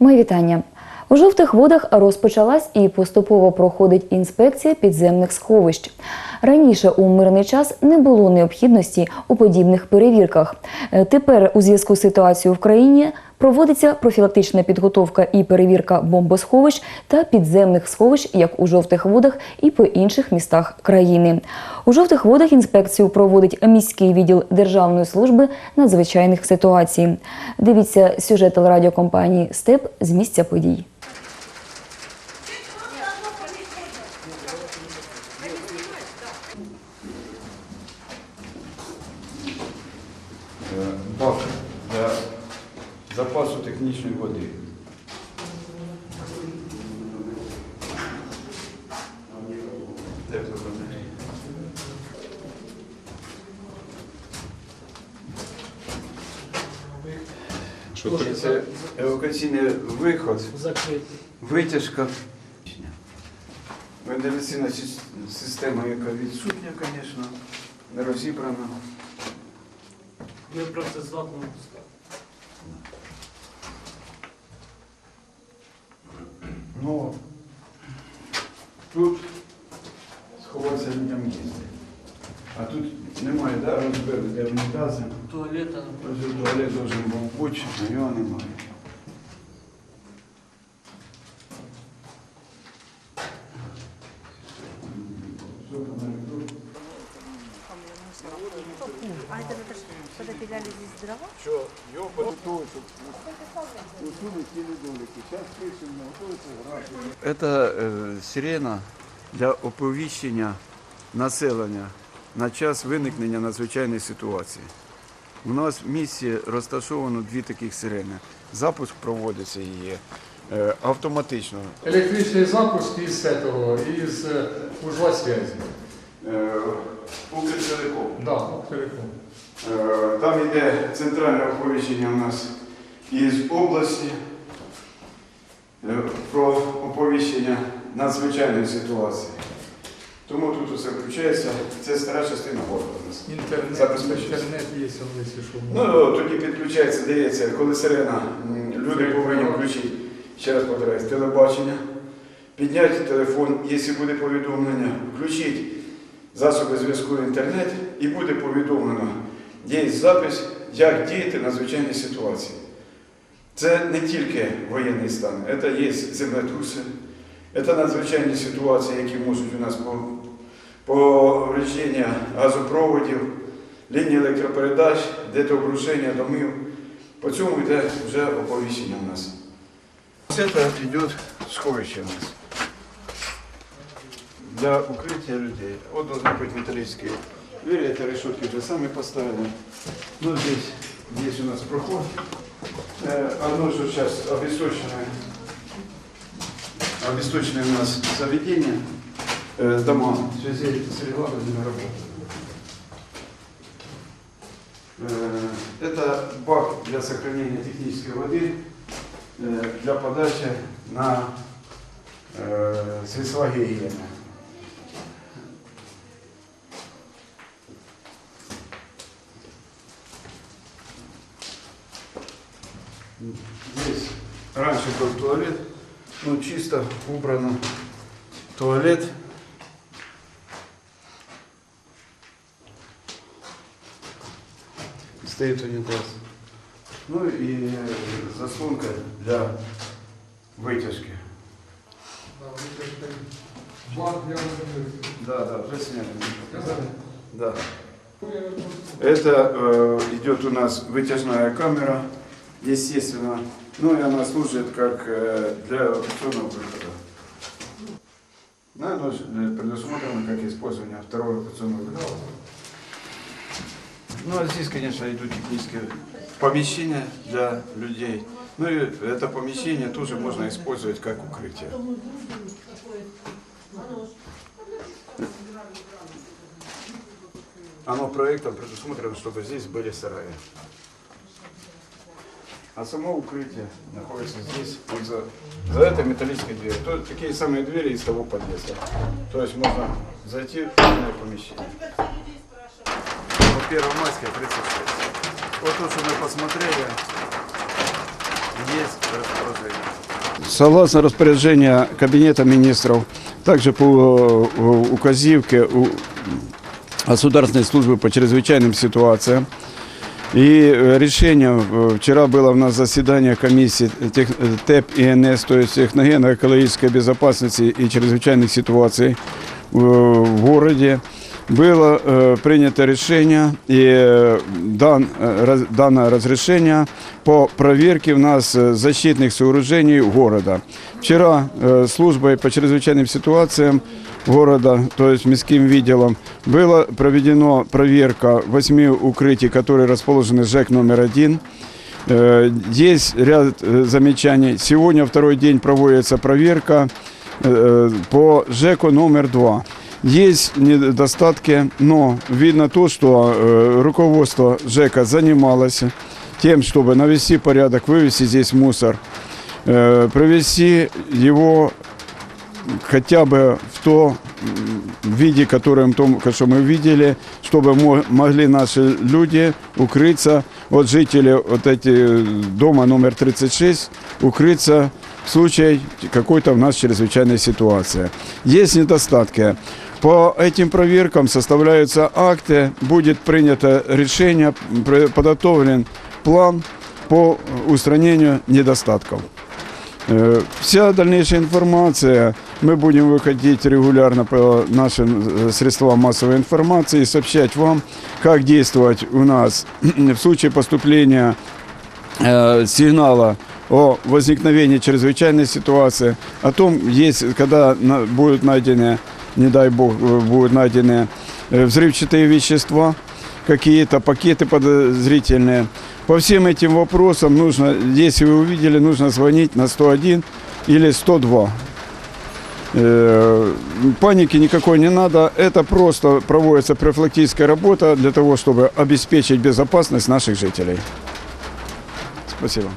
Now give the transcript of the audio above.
Мої вітання. У жовтих водах розпочалась і поступово проходить інспекція підземних сховищ. Раніше у мирний час не було необхідності у подібних перевірках. Е, Тепер, у зв'язку з ситуацією в країні, проводиться профілактична підготовка і перевірка бомбосховищ та підземних сховищ як у жовтих водах і по інших містах країни. У жовтих водах інспекцію проводить міський відділ Державної служби надзвичайних ситуацій. Дивіться сюжет телерадіокомпанії Степ з місця подій. Е, бак запасу технічної води. Це евакуаційний виход, витяжка. Вентиляційна сис- система, яка відсутня, звісно, не розібрана. Ми просто здатні Ну, тут сховався людям є. А тут немає, да, розбили, де унітази. туалета. Туалет должен був бути, а його немає. А это Наташа, когда пиляли здесь дрова? Це е, сирена для оповіщення населення на час виникнення надзвичайної ситуації. У нас в місті розташовано дві таких сирени. Запуск проводиться її е, автоматично. Електричний запуск із этого, із е, узла связи. Укртелеком. Да, телеком. Е, Там йде центральне оповіщення у нас із області е, про оповіщення надзвичайної ситуації. Тому тут усе включається. Це стара частина города у нас. Інтернет, інтернет є, що. Ну, тоді підключається, дається, коли сирена, люди повинні включити, ще раз повторяюсь, телебачення, підняти телефон, якщо буде повідомлення, включити засоби зв'язку інтернет і буде повідомлено, є запис, як діяти в надзвичайній ситуації. Це не тільки воєнний стан, це є землетруси, це надзвичайні ситуації, які можуть у нас по газопроводів, лінії електропередач, де-то обрушення домів. По цьому йде вже оповіщення у нас. Це йде сховище у нас. Для укриття людей. Вот должны быть металлические двери, это решетки уже сами поставили. Ну, здесь, здесь у нас проход. Э, Оно же сейчас обесточенное, обесточенное у нас заведение, э, дома. В связи с регламентными работами. Э, Это бак для сохранения технической воды э, для подачи на э, средства гигиены. Здесь раньше был туалет, ну чисто убрано туалет. Стоит унитаз. Ну и заслонка для вытяжки. Да. Да, да, уже сняли. Да. Это э, идет у нас вытяжная камера, естественно. Ну и она служит как э, для эвакуационного выхода. Ну, оно э, предусмотрено как использование второго эвакуационного выхода. Ну а здесь, конечно, идут технические помещения для людей. Ну и это помещение тоже можно использовать как укрытие. Оно проектом предусмотрено, чтобы здесь были сараи. А само укрытие находится здесь, вот за, за этой металлической дверью. То, такие самые двери из того подъезда. То есть можно зайти в данное помещение. По Первомайской 36. Вот то, что мы посмотрели, Есть распоряжение. Согласно распоряжения Кабинета министров, также по э, указивке у Государственной службы по чрезвычайным ситуациям, и э, решение, э, вчера было у нас заседание комиссии тех- э, ТЭП и НС, то есть техногенно-экологической безопасности и чрезвычайных ситуаций э, в городе, было э, принято решение и э, дан, э, раз- дано разрешение по проверке у нас э, защитных сооружений города. Вчера э, службой по чрезвычайным ситуациям города, то есть міським відділом, была проведена проверка восьми укрытий, которые расположены в ЖЭК номер один. Э, Есть ряд э, замечаний. Сегодня второй день проводится проверка э, по ЖЭКу номер два. Есть недостатки, но видно то, что э, руководство ЖЭКа занималось тем, чтобы навести порядок, вывести здесь мусор, э, провести его хотя бы в то виде, которым только что мы видели, чтобы мо- могли наши люди укрыться, вот жители вот эти э, дома номер 36, укрыться в случае какой-то у нас чрезвычайной ситуации. Есть недостатки. По этим проверкам составляются акты, будет принято решение, подготовлен план по устранению недостатков. Э, Вся дальнейшая информация, мы будем выходить регулярно по нашим э, средствам массовой информации и сообщать вам, как действовать у нас в случае поступления э, сигнала о возникновении чрезвычайной ситуации, о том, есть, когда будут найдены, не дай бог, э, будут найдены э, взрывчатые вещества, какие-то пакеты подозрительные. По всем этим вопросам нужно, если вы увидели, нужно звонить на 101 или 102. Э, Паники никакой не надо. Это просто проводится профилактическая работа для того, чтобы обеспечить безопасность наших жителей. Спасибо.